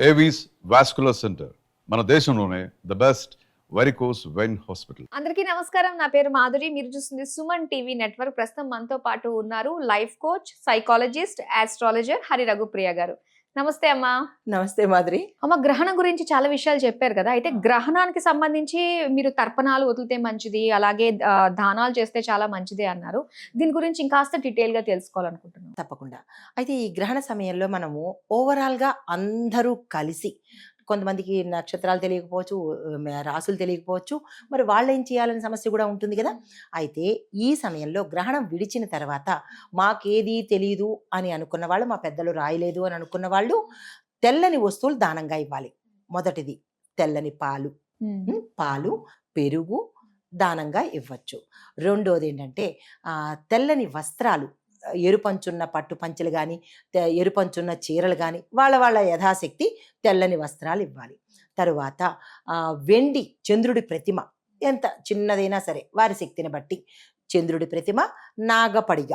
Avis vascular centre మన దేశంలోనే the best varicose vein hospital అందరికీ నమస్కారం. నా పేరు మాధురి. మీరు చూస్తుంది సుమన్ టీవీ నెట్వర్క్. ప్రస్తుతం మనతో పాటు ఉన్నారు life coach psychologist astrologer Hari Raghupriya garu. నమస్తే అమ్మా. నమస్తే మాధురి. అమ్మ గ్రహణం గురించి చాలా విషయాలు చెప్పారు కదా. అయితే గ్రహణానికి సంబంధించి మీరు తర్పణాలు వదిలితే మంచిది అలాగే దానాలు చేస్తే చాలా మంచిది అన్నారు. దీని గురించి ఇంకాస్త డీటెయిల్గా తెలుసుకోవాలనుకుంటున్నాను తప్పకుండా. అయితే ఈ గ్రహణ సమయంలో మనము ఓవరాల్గా అందరూ కలిసి కొంతమందికి నక్షత్రాలు తెలియకపోవచ్చు రాసులు తెలియకపోవచ్చు. మరి వాళ్ళు ఏం చేయాలనే సమస్య కూడా ఉంటుంది కదా. అయితే ఈ సమయంలో గ్రహణం విడిచిన తర్వాత మాకేది తెలియదు అని అనుకున్న వాళ్ళు మా పెద్దలు రాయలేదు అని అనుకున్న వాళ్ళు తెల్లని వస్తువులు దానంగా ఇవ్వాలి. మొదటిది తెల్లని పాలు. పాలు పెరుగు దానంగా ఇవ్వచ్చు. రెండోది ఏంటంటే తెల్లని వస్త్రాలు ఎరుపంచున్న పట్టు పంచలు కానీ ఎరుపంచున్న చీరలు కానీ వాళ్ళ వాళ్ళ యథాశక్తి తెల్లని వస్త్రాలు ఇవ్వాలి. తరువాత వెండి చంద్రుడి ప్రతిమ ఎంత చిన్నదైనా సరే వారి శక్తిని బట్టి చంద్రుడి ప్రతిమ నాగపడిగ.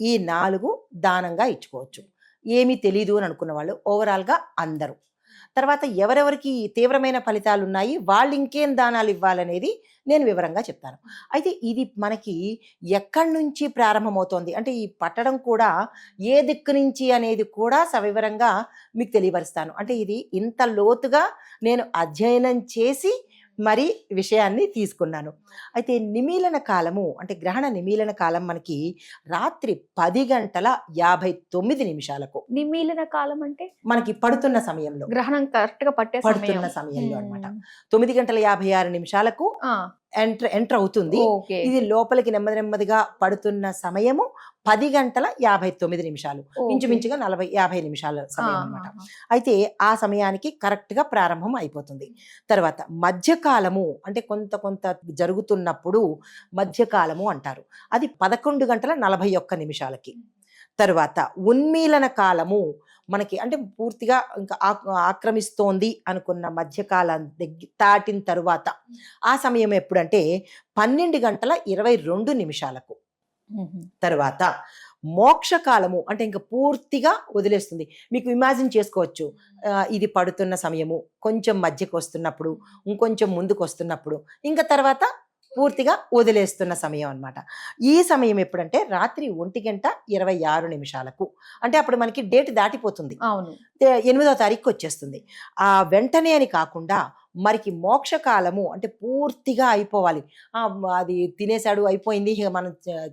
ఈ నాలుగు దానంగా ఇచ్చుకోవచ్చు. ఏమీ తెలీదు అని అనుకున్న వాళ్ళు ఓవరాల్గా అందరూ. తర్వాత ఎవరెవరికి తీవ్రమైన ఫలితాలు ఉన్నాయి వాళ్ళు ఇంకేం దానాలు ఇవ్వాలనేది నేను వివరంగా చెప్తాను. అయితే ఇది మనకి ఎక్కడి నుంచి ప్రారంభమవుతోంది? అంటే ఈ పట్టడం కూడా ఏ దిక్కు నుంచి అనేది కూడా సవివరంగా మీకు తెలియపరుస్తాను. అంటే ఇది ఇంత లోతుగా నేను అధ్యయనం చేసి మరి విషయాన్ని తీసుకున్నాను. అయితే నిమీలన కాలము అంటే గ్రహణ నిమీలన కాలం మనకి రాత్రి పది గంటల యాభై తొమ్మిది నిమిషాలకు. నిమీలన కాలం అంటే? మనకి పడుతున్న సమయంలో. గ్రహణం కరెక్ట్గా పట్టే పడుతున్న సమయం. సమయంలో అన్నమాట. మ్మ్. తొమ్మిది గంటల యాభై ఆరు నిమిషాలకు ఆ, ఎంటర్ ఎంటర్ అవుతుంది. ఇది లోపలికి నెమ్మది నెమ్మదిగా పడుతున్న సమయము పది గంటల యాభై తొమ్మిది నిమిషాలు. ఇంచుమించుగా నలభై యాభై నిమిషాల సమయం ఆ, అయితే ఆ సమయానికి కరెక్ట్గా ప్రారంభం అయిపోతుంది. తర్వాత మధ్యకాలము అంటే కొంత కొంత జరుగుతున్నప్పుడు మధ్యకాలము అంటారు. అది పదకొండు గంటల నలభై ఒక్క నిమిషాలకి. తర్వాత ఉన్మీలన కాలము మనకి అంటే పూర్తిగా ఇంకా ఆక్- ఆక్రమిస్తోంది అనుకున్న మధ్యకాలం దగ్గర దాటిన తరువాత ఆ సమయం ఎప్పుడంటే పన్నెండు గంటల ఇరవై రెండు నిమిషాలకు. తర్వాత మోక్షకాలము అంటే ఇంకా పూర్తిగా వదిలేస్తుంది. మీకు ఇమాజిన్ చేసుకోవచ్చు. ఇది పడుతున్న సమయము కొంచెం మధ్యకు వస్తున్నప్పుడు ఇంకొంచెం ముందుకు వస్తున్నప్పుడు ఇంకా తర్వాత పూర్తిగా వదిలేస్తున్న సమయం అన్నమాట. ఈ సమయం ఎప్పుడంటే రాత్రి ఒంటి గంట ఇరవై ఆరు నిమిషాలకు. అంటే అప్పుడు మనకి డేట్ దాటిపోతుంది. అవును. ఎనిమిదో తారీఖు వచ్చేస్తుంది. ఆ వెంటనే అని కాకుండా మరికి మోక్షకాలము అంటే పూర్తిగా అయిపోవాలి. అది తినేశాడు అయిపోయింది ఇక మనం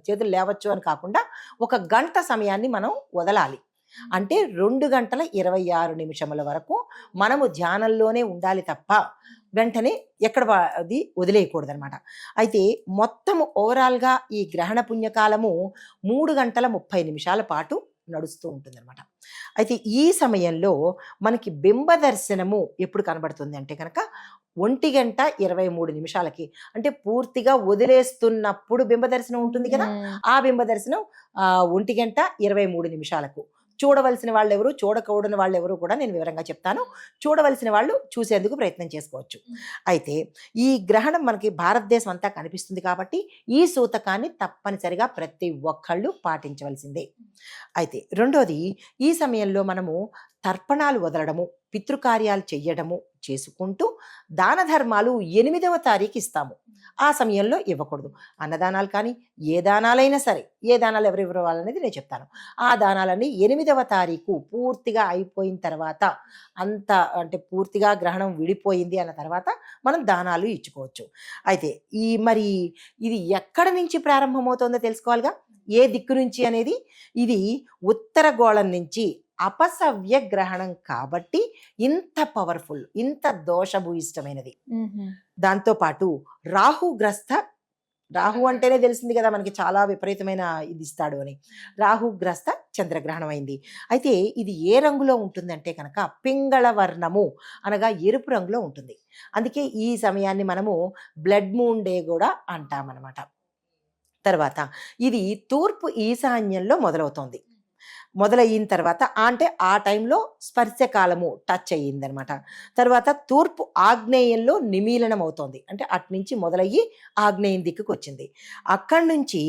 చేతులు లేవచ్చు అని కాకుండా ఒక గంట సమయాన్ని మనం వదలాలి. అంటే రెండు గంటల ఇరవై ఆరు నిమిషముల వరకు మనము ధ్యానంలోనే ఉండాలి తప్ప వెంటనే ఎక్కడ అది వదిలేయకూడదు అనమాట అయితే మొత్తము ఓవరాల్గా ఈ గ్రహణ పుణ్యకాలము మూడు గంటల ముప్పై నిమిషాల పాటు నడుస్తూ ఉంటుందన్నమాట అయితే ఈ సమయంలో మనకి బింబ దర్శనము ఎప్పుడు కనబడుతుంది అంటే కనుక ఒంటి గంట ఇరవై మూడు నిమిషాలకి. అంటే పూర్తిగా వదిలేస్తున్నప్పుడు బింబ దర్శనం ఉంటుంది కదా. ఆ బింబ దర్శనం ఒంటి గంట ఇరవై మూడు నిమిషాలకు. చూడవలసిన వాళ్ళు ఎవరు చూడకూడని వాళ్ళు ఎవరు కూడా నేను వివరంగా చెప్తాను. చూడవలసిన వాళ్ళు చూసేందుకు ప్రయత్నం చేసుకోవచ్చు. అయితే ఈ గ్రహణం మనకి భారతదేశం అంతా కనిపిస్తుంది కాబట్టి ఈ సూతకాన్ని తప్పనిసరిగా ప్రతి ఒక్కళ్ళు పాటించవలసిందే. అయితే రెండోది ఈ సమయంలో మనము తర్పణాలు వదలడము పితృకార్యాలు చెయ్యడము చేసుకుంటూ దాన ధర్మాలు ఎనిమిదవ తారీఖు ఇస్తాము. ఆ సమయంలో ఇవ్వకూడదు. అన్నదానాలు కానీ ఏ దానాలైనా సరే ఏ దానాలు ఎవరు ఇవ్వాలనేది నేను చెప్తాను. ఆ దానాలన్నీ ఎనిమిదవ తారీఖు పూర్తిగా అయిపోయిన తర్వాత అంత అంటే పూర్తిగా గ్రహణం విడిపోయింది అన్న తర్వాత మనం దానాలు ఇచ్చుకోవచ్చు. అయితే ఈ మరి ఇది ఎక్కడ నుంచి ప్రారంభమవుతుందో తెలుసుకోవాలిగా? ఏ దిక్కు నుంచి అనేది? ఇది ఉత్తర గోళం నుంచి అపసవ్య గ్రహణం కాబట్టి ఇంత పవర్ఫుల్ ఇంత దోషభూయిష్టమైనది. దాంతోపాటు రాహుగ్రస్త రాహు అంటేనే తెలిసింది కదా మనకి చాలా విపరీతమైన ఇది ఇస్తాడు అని. రాహుగ్రస్త చంద్రగ్రహణం అయింది అయితే ఇది ఏ రంగులో ఉంటుందంటే కనుక పింగళ వర్ణము అనగా ఎరుపు రంగులో ఉంటుంది. అందుకే ఈ సమయాన్ని మనము బ్లడ్ మూన్ డే కూడా అంటామన్నమాట. తర్వాత ఇది తూర్పు ఈశాన్యంలో మొదలవుతోంది. మొదలయిన తర్వాత అంటే ఆ టైంలో స్పర్శకాలము టచ్ అయ్యిందనమాట. తర్వాత తూర్పు ఆగ్నేయంలో నిమీలనం అవుతోంది అంటే అటు నుంచి మొదలయ్యి ఆగ్నేయం దిక్కుకు వచ్చింది అక్కడి నుంచి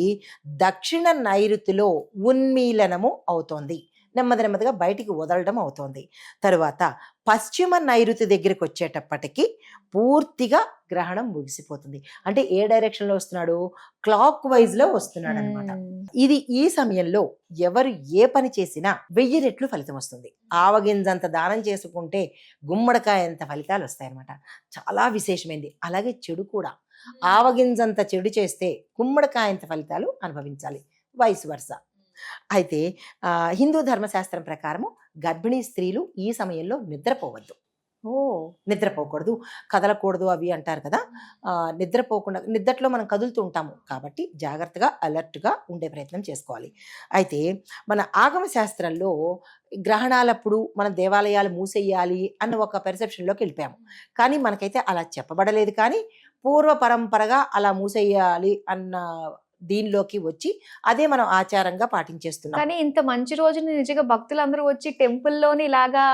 దక్షిణ నైరుతిలో ఉన్మీలనము అవుతోంది. నెమ్మది నెమ్మదిగా బయటికి వదలడం అవుతోంది. తరువాత పశ్చిమ నైరుతి దగ్గరికి వచ్చేటప్పటికి పూర్తిగా గ్రహణం ముగిసిపోతుంది. అంటే ఏ డైరెక్షన్లో వస్తున్నాడు? క్లాక్ వైజ్లో వస్తున్నాడు అనమాట. ఇది ఈ సమయంలో ఎవరు ఏ పని చేసినా వెయ్యి రెట్లు ఫలితం వస్తుంది. ఆవగింజంత దానం చేసుకుంటే గుమ్మడికాయంత ఫలితాలు వస్తాయన్నమాట. చాలా విశేషమైంది. అలాగే చెడు కూడా. ఆవగింజంత చెడు చేస్తే గుమ్మడికాయంత ఫలితాలు అనుభవించాలి. వయసు వరుస అయితే హిందూ ధర్మశాస్త్రం ప్రకారము గర్భిణీ స్త్రీలు ఈ సమయంలో నిద్రపోవద్దు. ఓ! నిద్రపోకూడదు. కదలకూడదు అవి అంటారు కదా! నిద్రపోకుండా నిద్రలో మనం కదులుతూ ఉంటాము కాబట్టి జాగ్రత్తగా అలర్ట్గా ఉండే ప్రయత్నం చేసుకోవాలి. అయితే మన ఆగమ శాస్త్రంలో గ్రహణాలప్పుడు మన దేవాలయాలు మూసేయాలి అన్న ఒక పెర్సెప్షన్లోకి వెళ్ళిపోయాము. కానీ మనకైతే అలా చెప్పబడలేదు కానీ పూర్వ పరంపరగా అలా మూసేయాలి అన్న దీనిలోకి వచ్చి అదే మనం ఆచారంగా పాటించేస్తున్నాం. కానీ ఇంత మంచి రోజుని నిజంగా భక్తులందరూ వచ్చి టెంపుల్లోని ఇలాగా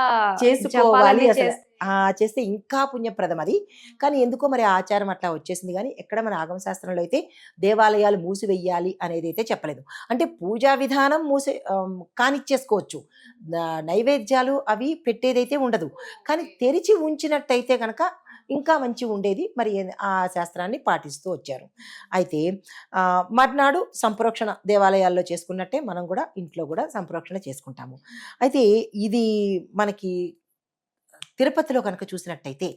చేసుకోవాలి జపాలన్నీ అసలు. చేస్తే- ఆ, చేస్తే ఇంకా పుణ్యప్రదం అది. కానీ ఎందుకో మరి ఆచారం అట్లా వచ్చేసింది కానీ ఎక్కడ మన ఆగమ శాస్త్రంలో అయితే దేవాలయాలు మూసివెయ్యాలి అనేది అయితే చెప్పలేదు. అంటే పూజా విధానం మూసి కానిచ్చేసుకోవచ్చు. నైవేద్యాలు అవి పెట్టేదైతే ఉండదు. కానీ తెరిచి ఉంచినట్టయితే కనుక ఇంకా మంచి ఉండేది మరి ఏ- ఆ శాస్త్రాన్ని పాటిస్తూ వచ్చారు. అయితే మర్నాడు సంప్రోక్షణ దేవాలయాల్లో చేసుకున్నట్టే మనం కూడా ఇంట్లో కూడా సంప్రోక్షణ చేసుకుంటాము. అయితే ఇది మనకి తిరుపతిలో కనుక చూసినట్టయితే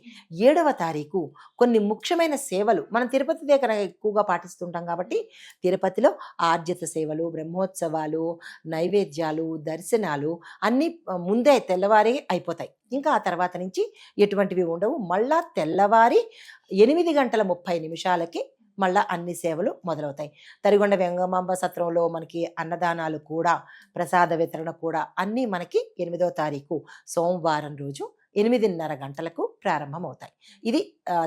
ఏడవ తారీఖు కొన్ని ముఖ్యమైన సేవలు మనం తిరుపతి దగ్గర ఎక్కువగా పాటిస్తుంటాం కాబట్టి తిరుపతిలో ఆర్జిత సేవలు బ్రహ్మోత్సవాలు నైవేద్యాలు దర్శనాలు అన్నీ ముందే తెల్లవారి అయిపోతాయి. ఇంకా ఆ తర్వాత నుంచి ఎటువంటివి ఉండవు. మళ్ళా తెల్లవారి ఎనిమిది గంటల ముప్పై నిమిషాలకి మళ్ళా అన్ని సేవలు మొదలవుతాయి. తరిగొండ వెంగమాంబ సత్రంలో మనకి అన్నదానాలు కూడా ప్రసాద వితరణ కూడా అన్నీ మనకి ఎనిమిదవ తారీఖు సోమవారం రోజు ఎనిమిదిన్నర గంటలకు ప్రారంభమవుతాయి. ఇది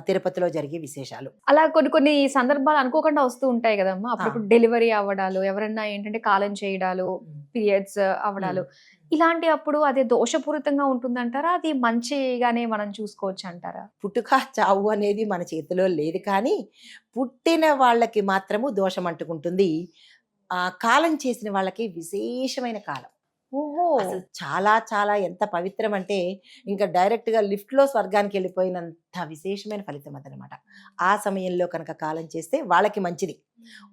తిరుపతిలో జరిగే విశేషాలు. అలా కొన్ని కొన్ని సందర్భాలు అనుకోకుండా వస్తూ ఉంటాయి కదమ్మా. అప్పుడు డెలివరీ అవ్వడాలు ఎవరన్నా ఏంటంటే కాలం చేయడాలు పీరియడ్స్ అవ్వడాలు. ఇలాంటి అప్పుడు అది దోషపూరితంగా ఉంటుందంటారా? అది మంచిగానే మనం చూసుకోవచ్చు అంటారా? పుట్టుక చావు అనేది మన చేతిలో లేదు కానీ పుట్టిన వాళ్ళకి మాత్రము దోషం అంటుకుంటుంది. ఆ కాలం చేసిన వాళ్ళకి విశేషమైన కాలం. అసలు చాలా చాలా ఎంత పవిత్రం అంటే ఇంకా డైరెక్ట్గా లిఫ్ట్లో స్వర్గానికి వెళ్ళిపోయినంత విశేషమైన ఫలితం అదనమాట. ఆ సమయంలో కనుక కాలం చేస్తే వాళ్ళకి మంచిది.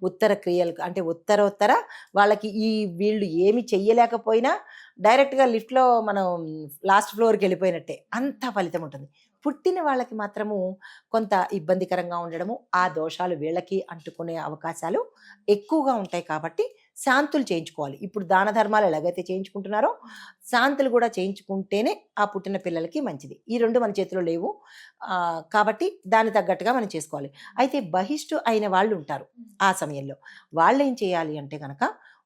ఉత్తర క్రియలు అంటే ఉత్తరోత్తర వాళ్ళకి ఈ వీళ్ళు ఏమి చెయ్యలేకపోయినా డైరెక్ట్గా లిఫ్ట్లో మనం లాస్ట్ ఫ్లోర్కి వెళ్ళిపోయినట్టే అంత ఫలితం ఉంటుంది. పుట్టిన వాళ్ళకి మాత్రము కొంత ఇబ్బందికరంగా ఉండడము ఆ దోషాలు వీళ్ళకి అంటుకునే అవకాశాలు ఎక్కువగా ఉంటాయి కాబట్టి శాంతులు చేయించుకోవాలి. ఇప్పుడు దాన ధర్మాలు ఎలాగైతే చేయించుకుంటున్నారో శాంతులు కూడా చేయించుకుంటేనే ఆ పుట్టిన పిల్లలకి మంచిది. ఈ రెండు మన చేతిలో లేవు. కాబట్టి దాని తగ్గట్టుగా మనం చేసుకోవాలి. అయితే బహిష్టు అయిన వాళ్ళు ఉంటారు ఆ సమయంలో. వాళ్ళు ఏం చేయాలి అంటే కనుక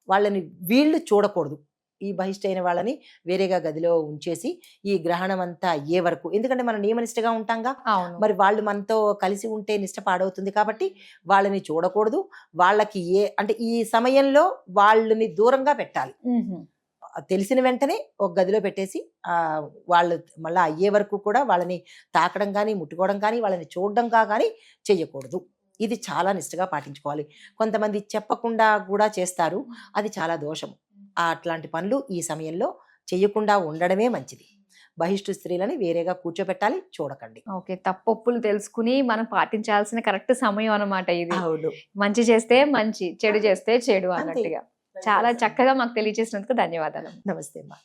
వాళ్ళని వీళ్ళు చూడకూడదు. ఈ బహిష్ట అయిన వాళ్ళని వేరేగా గదిలో ఉంచేసి ఈ గ్రహణం అంతా అయ్యే వరకు. ఎందుకంటే మనం నియమనిష్టగా ఉంటాంగా. మరి వాళ్ళు మనతో కలిసి ఉంటే నిష్ట పాడవుతుంది కాబట్టి వాళ్ళని చూడకూడదు. వాళ్ళకి ఏ అంటే ఈ సమయంలో వాళ్ళని దూరంగా పెట్టాలి. తెలిసిన వెంటనే ఒక గదిలో పెట్టేసి ఆ, వాళ్ళు మళ్ళీ అయ్యే వరకు కూడా వాళ్ళని తాకడం కానీ ముట్టుకోవడం కానీ వాళ్ళని చూడడం కానీ చెయ్యకూడదు. ఇది చాలా నిష్ఠగా పాటించుకోవాలి. కొంతమంది చెప్పకుండా కూడా చేస్తారు. అది చాలా దోషం ఆ అట్లాంటి పనులు ఈ సమయంలో చేయకుండా ఉండడమే మంచిది. బహిష్టు స్త్రీలని వేరేగా కూర్చోబెట్టాలి చూడకండి. ఓకే తప్పొప్పులు తెలుసుకుని మనం పాటించాల్సిన కరెక్ట్ సమయం అన్నమాట ఇది. అవును. మంచి చేస్తే మంచి చెడు చేస్తే చెడు. అన్నట్టుగా. చాలా చక్కగా మాకు తెలియజేసినందుకు ధన్యవాదాలు. నమస్తే అమ్మా.